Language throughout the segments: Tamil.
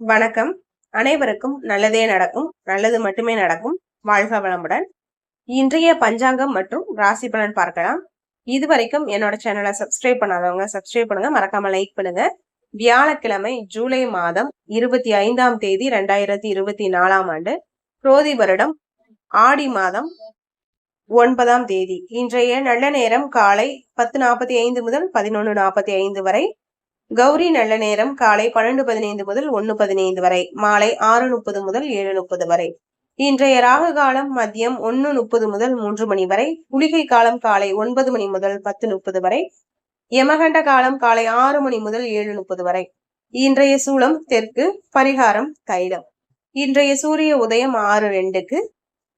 வணக்கம். அனைவருக்கும் நல்லதே நடக்கும். நல்லது மட்டுமே நடக்கும். வாழ்க வளமுடன். இன்றைய பஞ்சாங்கம் மற்றும் ராசி பலன் பார்க்கலாம். இது வரைக்கும் என்னோட சேனலை சப்ஸ்கிரைப் பண்ணாதவங்க சப்ஸ்கிரைப் பண்ணுங்க. மறக்காம லைக் பண்ணுங்க. வியாழக்கிழமை ஜூலை மாதம் இருபத்தி ஐந்தாம் தேதி ரெண்டாயிரத்தி இருபத்தி நாலாம் ஆண்டு புரோதி வருடம் ஆடி மாதம் ஒன்பதாம் தேதி. இன்றைய நல்ல நேரம் காலை பத்து நாற்பத்தி ஐந்து முதல் பதினொன்று நாற்பத்தி ஐந்து வரை கௌரி நல்ல நேரம் காலை பன்னெண்டு பதினைந்து முதல் ஒன்னு பதினைந்து வரை மாலை ஆறு முப்பது முதல் ஏழு முப்பது வரை. இன்றைய ராகு காலம் மதியம் ஒன்னு முப்பது முதல் மூன்று மணி வரை குளிகை காலம் காலை ஒன்பது மணி முதல் பத்து முப்பது வரை யமகண்ட காலம் காலை ஆறு மணி முதல் ஏழு முப்பது வரை. இன்றைய சூளம் தெற்கு பரிகாரம் தைலம். இன்றைய சூரிய உதயம் ஆறு ரெண்டுக்கு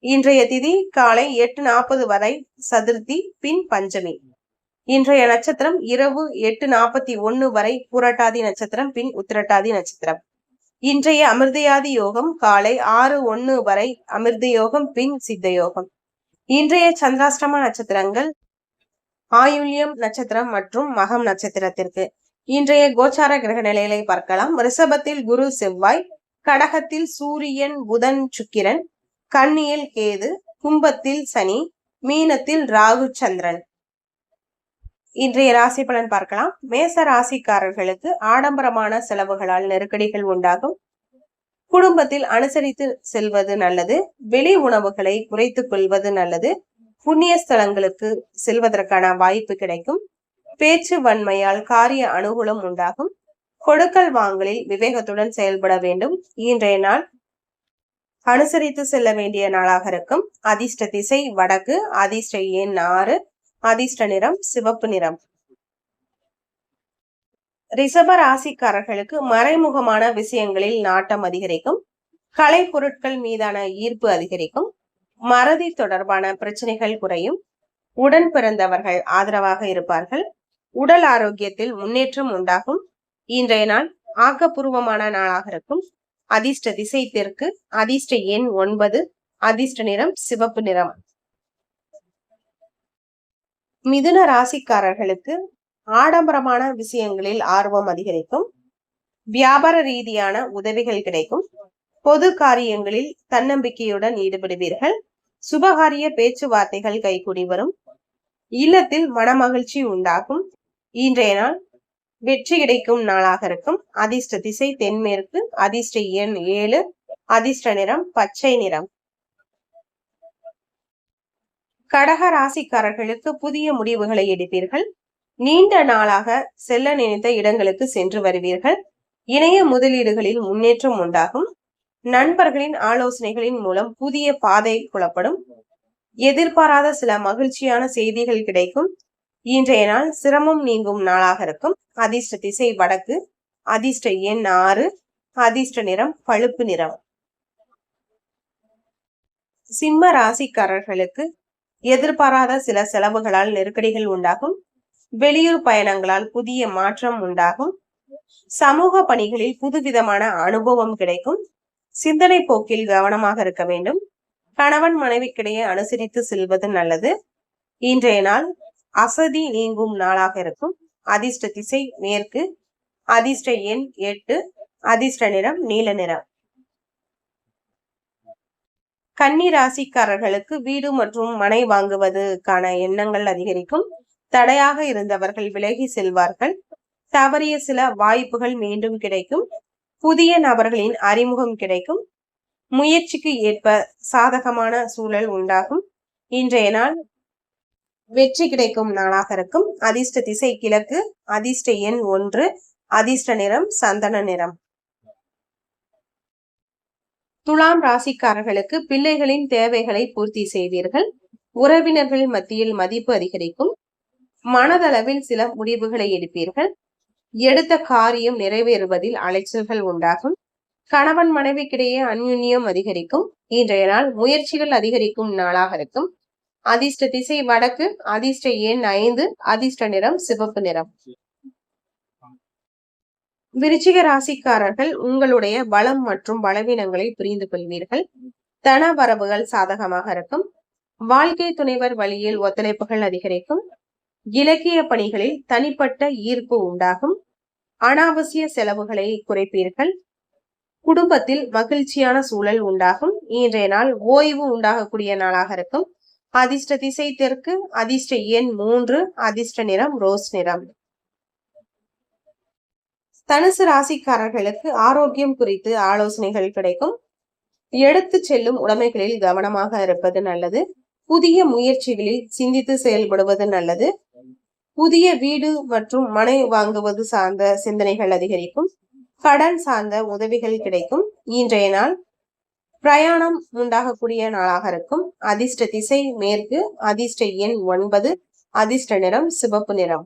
இன்றைய திதி காலை எட்டு நாற்பது வரை சதுர்த்தி பின் பஞ்சமி. இன்றைய நட்சத்திரம் இரவு எட்டு நாற்பத்தி ஒன்னு வரை பூரட்டாதி நட்சத்திரம் பின் உத்திரட்டாதி நட்சத்திரம். இன்றைய அமிர்தயாதி யோகம் காலை ஆறு ஒன்னு வரை அமிர்த யோகம் பின் சித்த யோகம். இன்றைய சந்திராஷ்டம நட்சத்திரங்கள் ஆயுள்யம் நட்சத்திரம் மற்றும் மகம் நட்சத்திரத்திற்கு. இன்றைய கோச்சார கிரக நிலைகளை பார்க்கலாம். ரிஷபத்தில் குரு செவ்வாய் கடகத்தில் சூரியன் புதன் சுக்கிரன் கன்னியில் கேது கும்பத்தில் சனி மீனத்தில் ராகு சந்திரன். இன்றைய ராசி பலன் பார்க்கலாம். மேச ராசிக்காரர்களுக்கு ஆடம்பரமான செலவுகளால் நெருக்கடிகள் உண்டாகும். குடும்பத்தில் அனுசரித்து செல்வது நல்லது. வெளி உணவுகளை குறைத்துக் கொள்வது நல்லது. புண்ணிய ஸ்தலங்களுக்கு செல்வதற்கான வாய்ப்பு கிடைக்கும். பேச்சு வன்மையால் காரிய அனுகூலம் உண்டாகும். கொடுக்கல் வாங்கலில் விவேகத்துடன் செயல்பட வேண்டும். இன்றைய நாள் அனுசரித்து செல்ல வேண்டிய நாளாக இருக்கும். அதிர்ஷ்ட திசை வடக்கு அதிர்ஷ்ட எண் ஆறு. அதிர்ஷ்ட நிறம் சிவப்பு நிறம். ரிஷப ராசிக்காரர்களுக்கு மறைமுகமான விஷயங்களில் நாட்டம் அதிகரிக்கும். கலை பொருட்கள் மீதான ஈர்ப்பு அதிகரிக்கும். மறதி தொடர்பான பிரச்சனைகள் குறையும். உடன் பிறந்தவர்கள் ஆதரவாக இருப்பார்கள். உடல் ஆரோக்கியத்தில் முன்னேற்றம் உண்டாகும். இன்றைய நாள் ஆக்கப்பூர்வமான நாளாக இருக்கும். அதிர்ஷ்ட திசை தெற்கு அதிர்ஷ்ட எண் ஒன்பது அதிர்ஷ்ட நிறம் சிவப்பு நிறம். மிதுன ராசிக்காரர்களுக்கு ஆடம்பரமான விஷயங்களில் ஆர்வம் அதிகரிக்கும். வியாபார ரீதியான உதவிகள் கிடைக்கும். பொது காரியங்களில் தன்னம்பிக்கையுடன் ஈடுபடுவீர்கள். சுபகாரிய பேச்சுவார்த்தைகள் கைகூடி வரும். இல்லத்தில் மனமகிழ்ச்சி உண்டாகும். இன்றைய நாள் வெற்றி கிடைக்கும் நாளாக இருக்கும். அதிர்ஷ்ட திசை தென்மேற்கு அதிர்ஷ்ட எண் ஏழு அதிர்ஷ்ட நிறம் பச்சை நிறம். கடக ராசிக்காரர்களுக்கு புதிய முடிவுகளை எடுப்பீர்கள். நீண்ட நாளாக செல்ல நினைத்த இடங்களுக்கு சென்று வருவீர்கள். இணைய முதலீடுகளில் முன்னேற்றம் உண்டாகும். நண்பர்களின் ஆலோசனைகளின் மூலம் புதிய பாதை புலப்படும். எதிர்பாராத சில மகிழ்ச்சியான செய்திகள் கிடைக்கும். இன்றைய நாள் சிரமம் நீங்கும் நாளாக இருக்கும். அதிர்ஷ்ட திசை வடக்கு. அதிர்ஷ்ட எண் ஆறு. அதிர்ஷ்ட நிறம் பழுப்பு நிறம். சிம்ம ராசிக்காரர்களுக்கு எதிர்பாராத சில செலவுகளால் நெருக்கடிகள் உண்டாகும். வெளியூர் பயணங்களால் புதிய மாற்றம் உண்டாகும். சமூக பணிகளில் புதுவிதமான அனுபவம் கிடைக்கும். சிந்தனை போக்கில் கவனமாக இருக்க வேண்டும். கணவன் மனைவிக்கிடையே அனுசரித்து செல்வது நல்லது. இன்றைய நாள் அசதி நீங்கும் நாளாக இருக்கும். அதிர்ஷ்ட திசை மேற்கு. அதிர்ஷ்ட எண் எட்டு. அதிர்ஷ்ட நிறம் நீல நிறம். கன்னி ராசிக்காரர்களுக்கு வீடு மற்றும் மனை வாங்குவதற்கான எண்ணங்கள் அதிகரிக்கும். தடையாக இருந்தவர்கள் விலகி செல்வார்கள். தவறிய சில வாய்ப்புகள் மீண்டும் கிடைக்கும். புதிய நபர்களின் அறிமுகம் கிடைக்கும். முயற்சிக்கு ஏற்ப சாதகமான சூழல் உண்டாகும். இன்றைய நாள் வெற்றி கிடைக்கும் நாளாக இருக்கும். அதிர்ஷ்ட திசை கிழக்கு அதிர்ஷ்ட எண் ஒன்று அதிர்ஷ்ட நிறம் சந்தன நிறம். துலாம் ராசிக்காரர்களுக்கு பிள்ளைகளின் தேவைகளை பூர்த்தி செய்வீர்கள். உறவினர்கள் மத்தியில் மதிப்பு அதிகரிக்கும். மனதளவில் சில முடிவுகளை எடுப்பீர்கள். எடுத்த காரியம் நிறைவேறுவதில் அலைச்சல்கள் உண்டாகும். கணவன் மனைவிக்கிடையே அந்யுன்யம் அதிகரிக்கும். இன்றைய நாள் முயற்சிகள் அதிகரிக்கும் நாளாக இருக்கும். அதிர்ஷ்ட திசை வடக்கு அதிர்ஷ்ட எண் ஐந்து அதிர்ஷ்ட நிறம் சிவப்பு நிறம். விருச்சிக ராசிக்காரர்கள் உங்களுடைய பலம் மற்றும் பலவீனங்களை புரிந்து கொள்வீர்கள். தன வரவுகள் சாதகமாக இருக்கும். வாழ்க்கை துணைவர் வழியில் ஒத்துழைப்புகள் அதிகரிக்கும். இலக்கிய பணிகளில் தனிப்பட்ட ஈர்ப்பு உண்டாகும். அனாவசிய செலவுகளை குறைப்பீர்கள். குடும்பத்தில் மகிழ்ச்சியான சூழல் உண்டாகும். இன்றைய நாள் ஓய்வு உண்டாகக்கூடிய நாளாக இருக்கும். அதிர்ஷ்ட திசை தெற்கு அதிர்ஷ்ட எண் மூன்று அதிர்ஷ்ட நிறம் ரோஸ் நிறம். தனுசு ராசிக்காரர்களுக்கு ஆரோக்கியம் குறித்து ஆலோசனைகள் கிடைக்கும். எடுத்து செல்லும் உடைமைகளில் கவனமாக இருப்பது நல்லது. புதிய முயற்சிகளில் சிந்தித்து செயல்படுவது நல்லது. புதிய வீடு மற்றும் மனை வாங்குவது சார்ந்த சிந்தனைகள் அதிகரிக்கும். கடன் சார்ந்த உதவிகள் கிடைக்கும். இன்றைய நாள் பிரயாணம் உண்டாகக்கூடிய நாளாக இருக்கும். அதிர்ஷ்ட திசை மேற்கு அதிர்ஷ்ட எண் ஒன்பது அதிர்ஷ்ட நிறம் சிவப்பு நிறம்.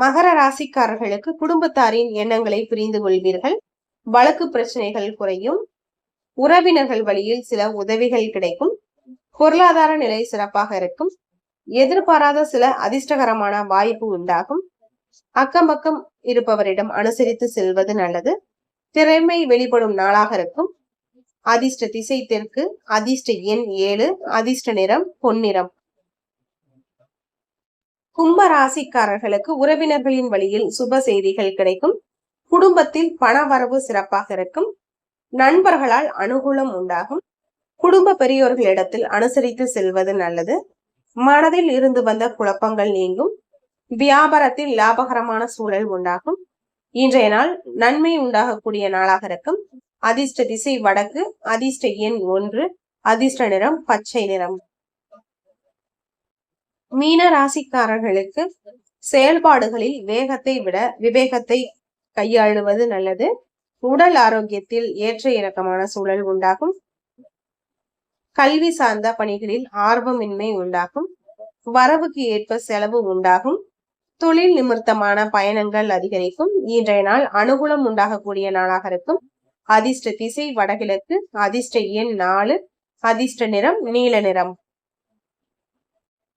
மகர ராசிக்காரர்களுக்கு குடும்பத்தாரின் எண்ணங்களை புரிந்து கொள்வீர்கள். வழக்கு பிரச்சனைகள் குறையும். உறவினர்கள் வழியில் சில உதவிகள் கிடைக்கும். பொருளாதார நிலை சிறப்பாக இருக்கும். எதிர்பாராத சில அதிர்ஷ்டகரமான வாய்ப்பு உண்டாகும். அக்கம் பக்கம் இருப்பவரிடம் அனுசரித்து செல்வது நல்லது. திறமை வெளிப்படும் நாளாக இருக்கும். அதிர்ஷ்ட திசை தெற்கு அதிர்ஷ்ட எண் ஏழு அதிர்ஷ்ட நிறம் பொன்னிறம். கும்ப ராசிக்காரர்களுக்கு உறவினர்களின் வழியில் சுப செய்திகள் கிடைக்கும். குடும்பத்தில் பண வரவு சிறப்பாக இருக்கும். நண்பர்களால் அனுகூலம் உண்டாகும். குடும்ப பெரியோர்களிடத்தில் அனுசரித்து செல்வது நல்லது. மனதில் இருந்து வந்த குழப்பங்கள் நீங்கும். வியாபாரத்தில் லாபகரமான சூழல் உண்டாகும். இன்றைய நாள் நன்மை உண்டாகக்கூடிய நாளாக இருக்கும். அதிர்ஷ்ட திசை வடக்கு அதிர்ஷ்ட எண் ஒன்று அதிர்ஷ்ட நிறம் பச்சை நிறம். மீன ராசிக்காரர்களுக்கு செயல்பாடுகளில் வேகத்தை விட விவேகத்தை கையாளுவது நல்லது. உடல் ஆரோக்கியத்தில் ஏற்ற இறக்கமான சூழல் உண்டாகும். கல்வி சார்ந்த பணிகளில் ஆர்வமின்மை உண்டாகும். வரவுக்கு ஏற்ப செலவு உண்டாகும். தொழில் நிமித்தமான பயணங்கள் அதிகரிக்கும். இன்றைய நாள் அனுகூலம் உண்டாகக்கூடிய நாளாக இருக்கும். அதிர்ஷ்ட திசை வடகிழக்கு அதிர்ஷ்ட எண் நாலு அதிர்ஷ்ட நிறம் நீல நிறம்.